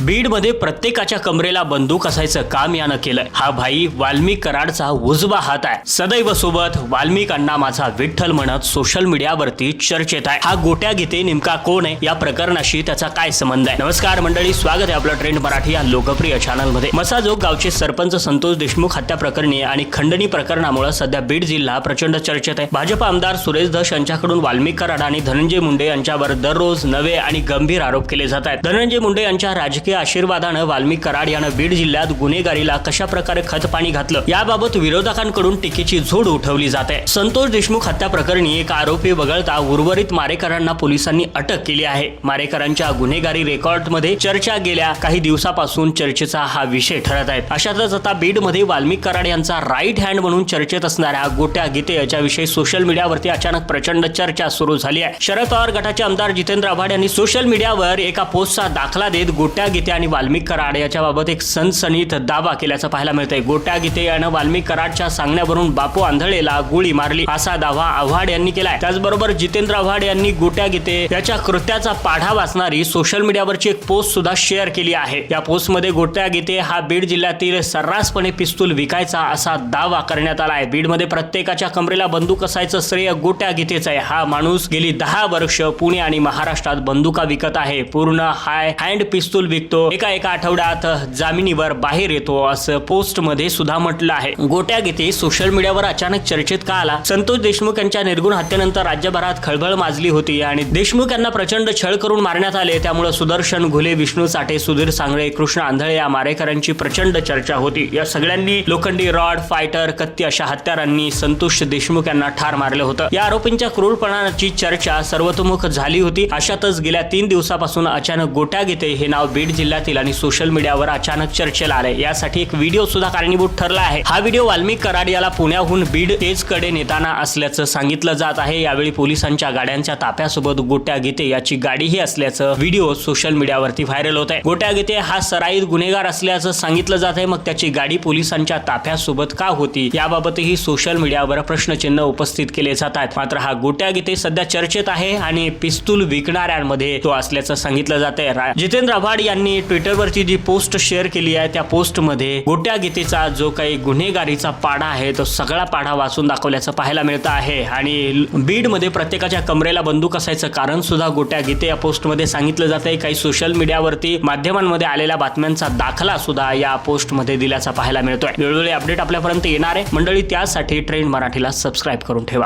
बीडमध्ये प्रत्येकाच्या कमरेला बंदूक असायचं काम यानं केलंय. हा भाई वाल्मिक कराडचा उजवा हात आहे. सदैव सोबत वाल्मिकांना माझा विठ्ठल म्हणत सोशल मीडियावरती चर्चेत आहे. हा गोट्या गीते नेमका कोण आहे? या प्रकरणाशी त्याचा काय संबंध आहे? नमस्कार मंडळी स्वागत आहे आपलं ट्रेंड मराठी या लोकप्रिय चॅनलमध्ये मसाजोग गावचे सरपंच संतोष देशमुख हत्या प्रकरणी आणि खंडणी प्रकरणामुळे सध्या बीड जिल्हा प्रचंड चर्चेत आहे. भाजप आमदार सुरेश धस यांच्याकडून वाल्मिक कराड आणि धनंजय मुंडे यांच्यावर दररोज नवे आणि गंभीर आरोप केले जात आहेत. धनंजय मुंडे यांच्या राजकीय आशीर्वादानं वाल्मिक कराड यानं बीड जिल्ह्यात गुन्हेगारीला कशा प्रकारे खत पाणी घातलं याबाबत विरोधकांकडून टीकेची झोड उठवली जाते. संतोष देशमुख हत्या प्रकरणी एक आरोपी वगळता उर्वरित मारेकरांना पोलिसांनी अटक केली आहे. मारेकरांच्या गुन्हेगारी रेकॉर्डमध्ये चर्चा गेल्या काही दिवसापासून चर्चेचा हा विषय ठरत आहे अशातच आता बीडमध्ये वाल्मिक कराड यांचा राईट हँड म्हणून चर्चेत असणाऱ्या गोट्या गीते याच्याविषयी सोशल मीडियावरती अचानक प्रचंड चर्चा सुरू झाली आहे. शरद पवार गटाचे आमदार जितेंद्र आव्हाड यांनी सोशल मीडियावर एका पोस्टचा दाखला देत गोट्या गीते आणि वाल्मिक कराड याच्याबाबत एक सनसनीत दावा केल्याचं पाहायला मिळतंय. गोट्या गीते यानं वाल्मिक कराडच्या सांगण्यावरून बापू आंधळेला गोळी मारली. असा दावा आव्हाड यांनी केलाय. त्याचबरोबर जितेंद्र आव्हाड यांनी गोट्या गीते याच्या कृत्याचा पाढा वाचणारी सोशल मीडियावरची एक पोस्ट सुद्धा शेअर केली आहे. या पोस्टमध्ये गोट्या गीते हा बीड जिल्ह्यातील सर्रासपणे पिस्तूल विकायचा असा दावा करण्यात आला आहे बीडमध्ये प्रत्येकाच्या कमरेला बंदूक असायचं श्रेय गोट्या गीतेच आहे. हा माणूस गेली दहा वर्ष पुणे आणि महाराष्ट्रात बंदुका विकत आहे. पूर्ण हाय हँड पिस्तूल निघतो. एका एका आठवड्यात जामिनीवर बाहेर येतो असं पोस्टमध्ये सुद्धा म्हटलं आहे. गोट्या गीते सोशल मीडियावर अचानक चर्चेत का आला? संतोष देशमुख यांच्या निर्गुण हत्येनंतर राज्यभरात खळबळ माजली होती आणि देशमुख यांना प्रचंड छळ करून मारण्यात आले. त्यामुळे सुदर्शन घुले विष्णू साठे सुधीर सांगळे कृष्ण आंधळे या मारेकरांची प्रचंड चर्चा होती. या सगळ्यांनी लोखंडी रॉड फायटर कत्ती अशा हत्यारांनी संतोष देशमुख यांना ठार मारलं होतं. या आरोपींच्या क्रूरपणाची चर्चा सर्वतोमुख झाली होती. अशातच गेल्या तीन दिवसापासून अचानक गोट्या गीते हे नाव बीड जिल्ह्यातील आणि सोशल मीडियावर अचानक चर्चेला आले यासाठी एक व्हिडिओ सुद्धा कारणीभूत ठरला आहे. हा व्हिडिओ वाल्मिक कराड याला पुण्याहून बीड तेजकडे नेताना असल्याचं सांगितलं जात आहे. यावेळी पोलिसांच्या गाड्यांच्या ताफ्यासोबत गोट्या गीते याची गाडीही असल्याचं व्हिडिओ सोशल मीडियावरती व्हायरल होत आहे गोट्या गीते हा सराईत गुन्हेगार असल्याचं सांगितलं जात आहे मग त्याची गाडी पोलिसांच्या ताफ्यासोबत का होती? याबाबतही सोशल मीडियावर प्रश्नचिन्ह उपस्थित केले जात आहेत मात्र हा गोट्या गीते सध्या चर्चेत आहे आणि पिस्तूल विकणाऱ्यांमध्ये तो असल्याचं सांगितलं जात आहे जितेंद्र आव्हाड यांनी ट्विटरवरची जी पोस्ट शेअर केली आहे त्या पोस्टमध्ये गोट्या गीतेचा जो काही गुन्हेगारीचा पाढा आहे तो सगळा पाढा वाचून दाखवल्याचं पाहायला मिळतं आहे. आणि बीडमध्ये प्रत्येकाच्या कमरेला बंदूक असायचं कारण सुद्धा गोट्या गीते या पोस्टमध्ये सांगितलं जात आहे काही सोशल मीडियावरती माध्यमांमध्ये आलेल्या बातम्यांचा दाखला सुद्धा या पोस्टमध्ये दिल्याचा पाहायला मिळतोय. वेळोवेळी अपडेट आपल्यापर्यंत येणार आहे. मंडळी त्यासाठी ट्रेंड मराठीला सबस्क्राईब करून ठेवा.